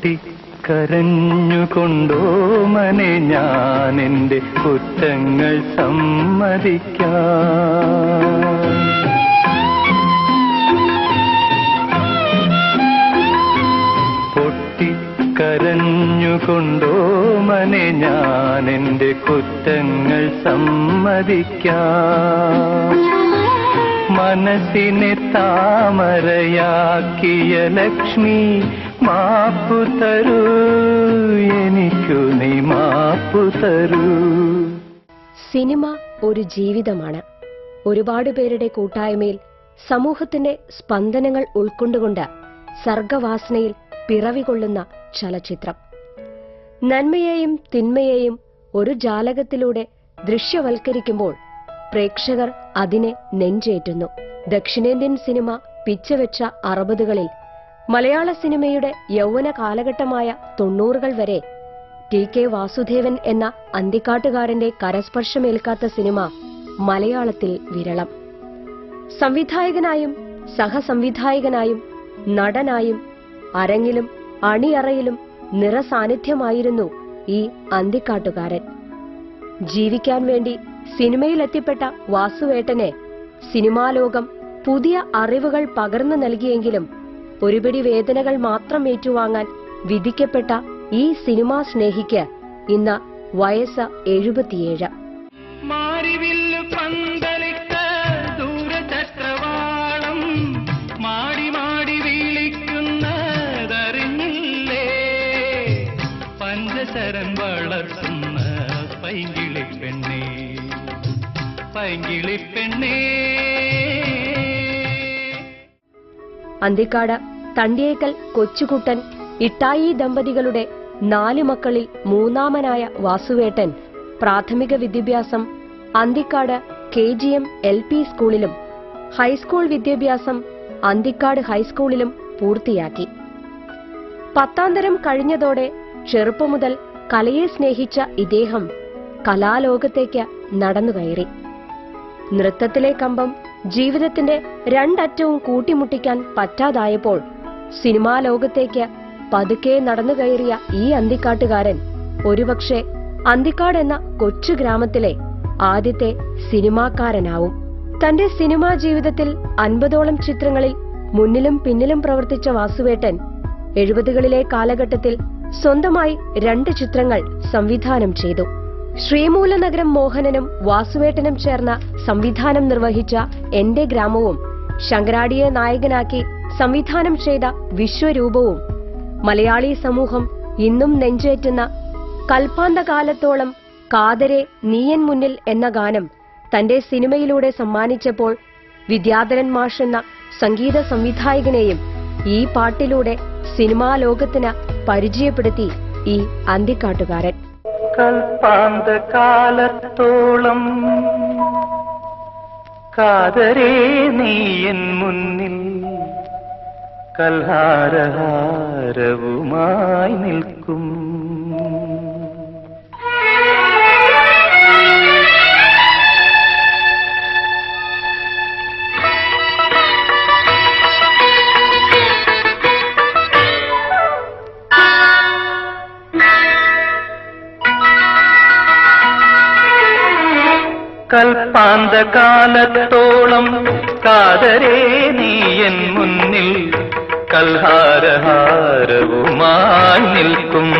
പൊട്ടിക്കരഞ്ഞുകൊണ്ടോ മനെ ഞാൻ എന്റെ കുറ്റങ്ങൾ സമ്മതിക്കാം. കരഞ്ഞുകൊണ്ടോ മനെ ഞാൻ എന്റെ കുറ്റങ്ങൾ സമ്മതിക്കാം. മനസ്സിനെ താമരയാക്കിയ ലക്ഷ്മി മാപ്പു തരൂ എനിക്കു നീ മാപ്പു തരൂ. സിനിമ ഒരു ജീവിതമാണ്. ഒരുപാട് പേരുടെ കൂട്ടായ്മയിൽ സമൂഹത്തിന്റെ സ്പന്ദനങ്ങൾ ഉൾക്കൊണ്ടുകൊണ്ട് സർഗവാസനയിൽ പിറവികൊള്ളുന്ന ചലച്ചിത്രം. നന്മയെയും തിന്മയെയും ഒരു ജാലകത്തിലൂടെ ദൃശ്യവൽക്കരിക്കുമ്പോൾ പ്രേക്ഷകർ അതിനെ നെഞ്ചേറ്റുന്നു. ദക്ഷിണേന്ത്യൻ സിനിമ പിച്ചവെച്ച അറുപതുകളിൽ മലയാള സിനിമയുടെ യൗവന കാലഘട്ടമായ തൊണ്ണൂറുകൾ വരെ ടി കെ വാസുദേവൻ എന്ന അന്തിക്കാട്ടുകാരന്റെ കരസ്പർശമേൽക്കാത്ത സിനിമ മലയാളത്തിൽ വിരളം. സംവിധായകനായും സഹസംവിധായകനായും നടനായും അരങ്ങിലും അണിയറയിലും നിറസാന്നിധ്യമായിരുന്നു ഈ അന്തിക്കാട്ടുകാരൻ. ജീവിക്കാൻ വേണ്ടി സിനിമയിലെത്തിപ്പെട്ട വാസുവേട്ടനെ സിനിമാലോകം പുതിയ അറിവുകൾ പകർന്നു നൽകിയെങ്കിലും ഒരുപിടി വേദനകൾ മാത്രം ഏറ്റുവാങ്ങാൻ വിധിക്കപ്പെട്ട ഈ സിനിമാ സ്നേഹിക്ക് ഇന്ന് വയസ്സ് എഴുപത്തിയേഴ്. പൈങ്കിളി പെണ്ണേ. അന്തിക്കാട് തണ്ടിയേക്കൽ കൊച്ചുകുട്ടൻ ഇട്ടായി ദമ്പതികളുടെ നാല് മക്കളിൽ മൂന്നാമനായ വാസുവേട്ടൻ പ്രാഥമിക വിദ്യാഭ്യാസം Anthikkad K G M L P സ്കൂളിലും ഹൈസ്കൂൾ വിദ്യാഭ്യാസം അന്തിക്കാട് ഹൈസ്കൂളിലും പൂർത്തിയാക്കി. പത്താംതരം കഴിഞ്ഞതോടെ ചെറുപ്പം മുതൽ കലയെ സ്നേഹിച്ച ഇദ്ദേഹം കലാലോകത്തേക്ക് നടന്നുകയറി. നൃത്തത്തിലെ കമ്പം ജീവിതത്തിന്റെ രണ്ടറ്റവും കൂട്ടിമുട്ടിക്കാൻ പറ്റാതായപ്പോൾ സിനിമാ ലോകത്തേക്ക് പതുക്കെ നടന്നു കയറിയ ഈ അന്തിക്കാട്ടുകാരൻ ഒരുപക്ഷെ അന്തിക്കാട് എന്ന കൊച്ചു ഗ്രാമത്തിലെ ആദ്യത്തെ സിനിമാക്കാരനാവും. തന്റെ സിനിമാ ജീവിതത്തിൽ അൻപതോളം ചിത്രങ്ങളിൽ മുന്നിലും പിന്നിലും പ്രവർത്തിച്ച വാസുവേട്ടൻ എഴുപതുകളിലെ കാലഘട്ടത്തിൽ സ്വന്തമായി രണ്ട് ചിത്രങ്ങൾ സംവിധാനം ചെയ്തു. ശ്രീമൂലനഗരം മോഹനനും വാസുവേട്ടനും ചേർന്ന സംവിധാനം നിർവഹിച്ച എന്റെ ഗ്രാമവും ശങ്കരാടിയെ നായകനാക്കി സംവിധാനം ചെയ്ത വിശ്വരൂപവും മലയാളി സമൂഹം ഇന്നും നെഞ്ചേറ്റുന്ന കൽപ്പാന്തകാലത്തോളം കാതരെ നീയൻ മുന്നിൽ എന്ന ഗാനം തന്റെ സിനിമയിലൂടെ സമ്മാനിച്ചപ്പോൾ വിദ്യാധരൻ മാഷ് എന്ന സംഗീത സംവിധായകനെയും ഈ പാട്ടിലൂടെ സിനിമാ ലോകത്തിന് പരിചയപ്പെടുത്തി ഈ അന്തിക്കാട്ടുകാരൻ. കൽപ്പാന്തകാലത്തോളം കാതരേ നീയൻ മുന്നിൽ കൽഹാരഹാരവുമായി നിൽക്കും കൽപ്പാന്തകാലത്തോളം കാതരേ എൻ മുന്നിൽ കൽഹാരഹാരവുമായി നിൽക്കും.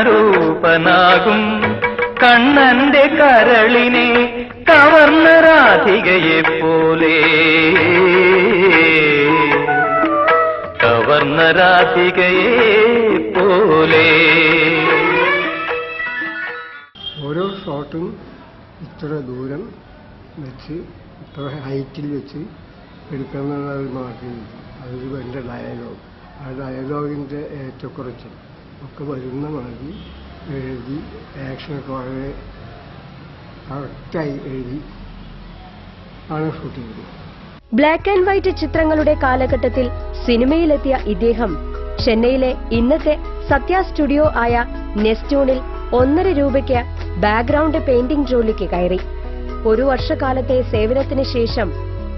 കല്യാണരൂപനാകും കണ്ണന്റെ കരളിനെ കവർന്ന രാധികയെ പോലെ കവർന്ന രാധികയെ പോലെ ഓരോ ഷോട്ടും ഇത്ര ദൂരം വെച്ച് ഇത്ര ഹൈറ്റിൽ വെച്ച് എടുക്കണമെന്നുള്ള ഒരു മാർഗം അതൊരു എന്റെ ഡയലോഗ് ആ ഡയലോഗിന്റെ ഏറ്റക്കുറച്ചിൽ ഒക്കെ വരുന്ന മാതിരി എഴുതി ആക്ഷനൊക്കെ വളരെ കറക്റ്റായി എഴുതി ആണ് ഷൂട്ട് ചെയ്തത് ബ്ലാക്ക് ആൻഡ് വൈറ്റ് ചിത്രങ്ങളുടെ കാലഘട്ടത്തിൽ സിനിമയിലെത്തിയ ഇദ്ദേഹം ചെന്നൈയിലെ ഇന്നത്തെ സത്യ സ്റ്റുഡിയോ ആയ നെസ്റ്റൂണിൽ ഒന്നര രൂപയ്ക്ക് ബാക്ക്ഗ്രൗണ്ട് പെയിന്റിംഗ് ജോലിക്ക് കയറി. ഒരു വർഷക്കാലത്തെ സേവനത്തിന് ശേഷം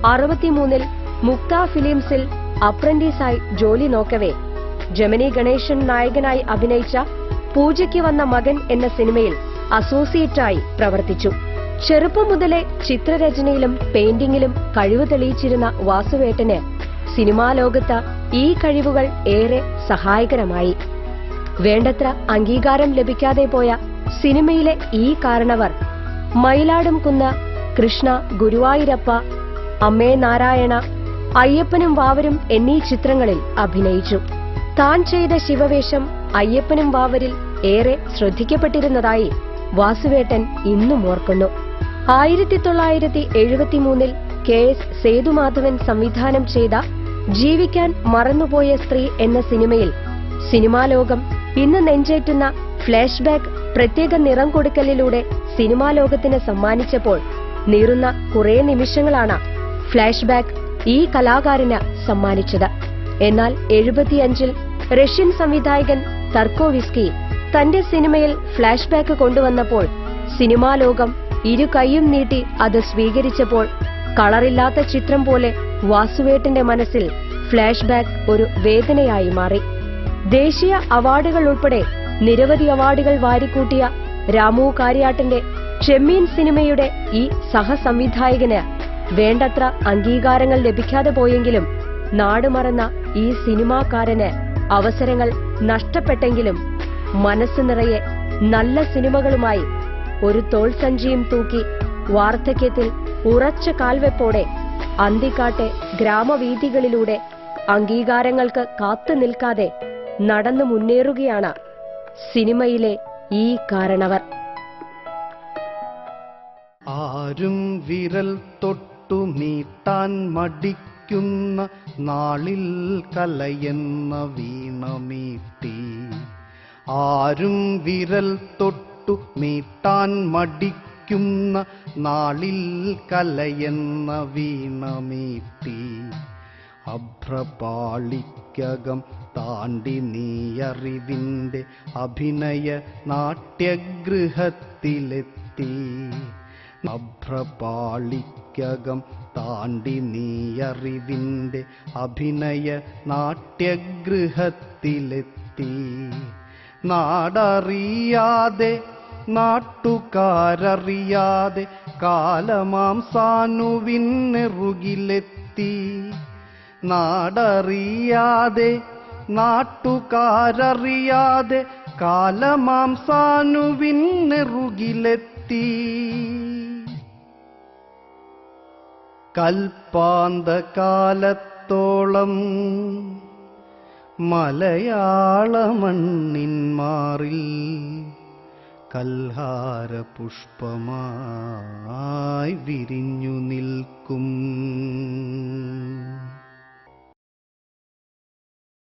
അറുപത്തിമൂന്നിൽ മുക്ത ഫിലിംസിൽ അപ്രന്റീസായി ജോലി നോക്കവേ ജമിനി ഗണേശൻ നായകനായി അഭിനയിച്ച പൂജയ്ക്ക് വന്ന മകൻ എന്ന സിനിമയിൽ അസോസിയേറ്റായി പ്രവർത്തിച്ചു. ചെറുപ്പം മുതലേ ചിത്രരചനയിലും പെയിന്റിംഗിലും കഴിവ് തെളിയിച്ചിരുന്ന വാസുവേട്ടന് സിനിമാ ലോകത്ത് ഈ കഴിവുകൾ ഏറെ സഹായകരമായി. വേണ്ടത്ര അംഗീകാരം ലഭിക്കാതെ പോയ സിനിമയിലെ ഈ കാരണവർ മയിലാടും കുന്ന് കൃഷ്ണ ഗുരുവായൂരപ്പ അമ്മേ നാരായണ അയ്യപ്പനും വാവരും എന്നീ ചിത്രങ്ങളിൽ അഭിനയിച്ചു. താൻ ചെയ്ത ശിവവേഷം അയ്യപ്പനും വാവരിൽ ഏറെ ശ്രദ്ധിക്കപ്പെട്ടിരുന്നതായി വാസുവേട്ടൻ ഇന്നും ഓർക്കുന്നു. ആയിരത്തി തൊള്ളായിരത്തി എഴുപത്തിമൂന്നിൽ കെ എസ് സേതുമാധവൻ സംവിധാനം ചെയ്ത ജീവിക്കാൻ മറന്നുപോയ സ്ത്രീ എന്ന സിനിമയിൽ സിനിമാലോകം ഇന്ന് നെഞ്ചേറ്റുന്ന ഫ്ലാഷ് ബാക്ക് പ്രത്യേക നിറം കൊടുക്കലിലൂടെ സിനിമാ ലോകത്തിന് സമ്മാനിച്ചപ്പോൾ നീറുന്ന കുറെ നിമിഷങ്ങളാണ് ഫ്ലാഷ് ബാക്ക് ഈ കലാകാരന് സമ്മാനിച്ചത്. എന്നാൽ എഴുപത്തിയഞ്ചിൽ റഷ്യൻ സംവിധായകൻ തർക്കോവിസ്കി തന്റെ സിനിമയിൽ ഫ്ലാഷ് ബാക്ക് കൊണ്ടുവന്നപ്പോൾ സിനിമാ ലോകം ഇരു കൈയും നീട്ടി അത് സ്വീകരിച്ചപ്പോൾ കളറില്ലാത്ത ചിത്രം പോലെ വാസുവേട്ടന്റെ മനസ്സിൽ ഫ്ലാഷ് ബാക്ക് ഒരു വേദനയായി മാറി. ദേശീയ അവാർഡുകൾ ഉൾപ്പെടെ നിരവധി അവാർഡുകൾ വാരിക്കൂട്ടിയ രാമു കാര്യാട്ടിന്റെ ഷെമ്മീൻ സിനിമയുടെ ഈ സഹസംവിധായകന് വേണ്ടത്ര അംഗീകാരങ്ങൾ ലഭിക്കാതെ പോയെങ്കിലും നാടുമറന്ന ഈ സിനിമാക്കാരന് അവസരങ്ങൾ നഷ്ടപ്പെട്ടെങ്കിലും മനസ്സ് നിറയെ നല്ല സിനിമകളുമായി ഒരു തോൾസഞ്ചിയും തൂക്കി വാർദ്ധക്യത്തിൽ ഉറച്ച കാൽവെപ്പോടെ അന്തിക്കാട്ടെ ഗ്രാമവീഥികളിലൂടെ അംഗീകാരങ്ങൾക്ക് കാത്തു നിൽക്കാതെ നടന്നു മുന്നേറുകയാണ് സിനിമയിലെ ഈ കാരണവർ. ആരും വിരൽ തൊട്ടു നീട്ടാൻ മടിക്കുന്ന നാളിൽ കലയെന്ന വീണമീട്ടി ആരും വിരൽ തൊട്ടു നീട്ടാൻ മടിക്കുന്ന നാളിൽ കലയെന്ന വീണമീട്ടി അഭ്രപാളിക്കകം താണ്ടി നീയറിവിന്റെ അഭിനയ നാട്യഗൃഹത്തിലെത്തി. അഭ്രപാളിക്കകം താണ്ടി നീയറിവിന്റെ അഭിനയ നാട്യഗൃഹത്തിലെത്തി. നാടറിയാതെ നാട്ടുകാരറിയാതെ കാലമാം സാനുവിനെറുകിലെത്തി നാടറിയാതെ നാട്ടുകാരറിയാതെ കാലമാം സാനുവിനെറുകിലെത്തി കൽപ്പാന്തകാലത്തോളം മലയാള മണ്ണിന്മാറിൽ കൽഹാര പുഷ്പമായി വിരിഞ്ഞു നിൽക്കും.